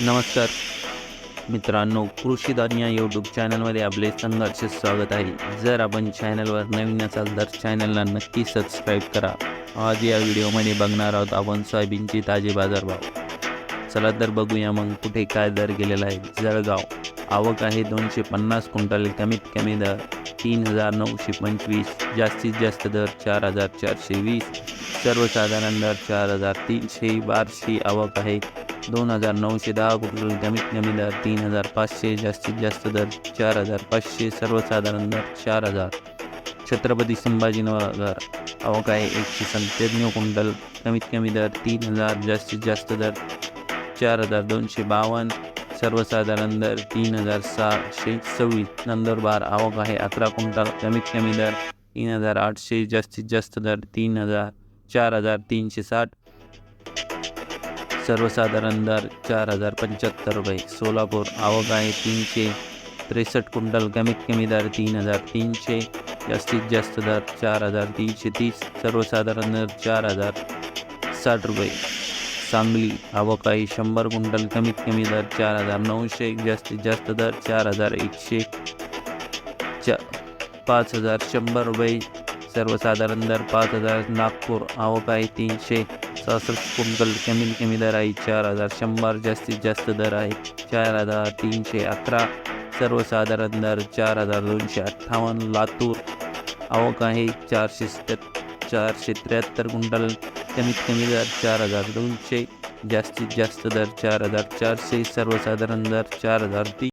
नमस्कार. मित्रांनो कृषीदान या यूट्यूब चॅनलमध्ये आपले संघर्ष स्वागत आहे. जर आपण चॅनलवर नवीन असाल तर चॅनलला नक्की सबस्क्राईब करा. आज या व्हिडिओमध्ये बघणार आहोत आपण सोयाबीनचे ताजे बाजारभाव. चला तर बघूया मग कुठे काय दर गेलेला आहे. जळगाव. आवक आहे दोनशे पन्नास क्विंटल कमीत कमी दर तीन हजार नऊशे पंचवीस जास्तीत जास्त दर चार हजार चारशे वीस सर्वसाधारण दर चार हजार तीनशे बारशे आवक आहे दोन हजार नऊशे दहा क्विंटल कमीत कमी दर तीन हजार पाचशे जास्तीत जास्त दर चार हजार पाचशे सर्वसाधारण दर चार हजार. छत्रपती संभाजीनगर. आवक आहे एकशे सत्त्याण्णव क्विंटल कमीत कमी दर तीन हजार जास्तीत जास्त दर चार हजार दोनशे बावन्न सर्वसाधारण दर तीन हजार सहाशे सव्वीस नंदुरबार आवक आहे अकरा क्विंटल कमीत कमी दर तीन हजार आठशे जास्तीत जास्त दर तीन हजार चार हजार तीनशे साठ सर्वसाधारण दर चार हजार पंच्याहत्तर रुपये. सोलापूर आवक आहे तीनशे त्रेसष्ट क्विंटल कमीत कमी दर तीन हजार तीनशे जास्तीत जास्त दर चार हजार तीनशे तीस सर्वसाधारण दर चार हजार साठ रुपये. सांगली. आवक शंभर क्विंटल कमीत कमी दर चार हजार नऊशे जास्तीत जास्त दर चार हजार एकशे चा पाच हजार शंभर रुपये. सर्वसाधारण दर पाच हजार नागपूर. अवकाळी तीनशे सहासष्ट क्विंटल कमीत कमी दर आहे चार हजार शंभर जास्तीत जास्त दर आहे चार हजार तीनशे अकरा. सर्वसाधारण दर चार हजार दोनशे अठ्ठावन्न. लातूर. आवक आहे चारशे सत्या चारशे त्र्याहत्तर क्विंटल कमीत कमी दर चार हजार. दोनशे जास्तीत जास्त दर चार हजार. चारशे सर्वसाधारण दर चार हजार. तीन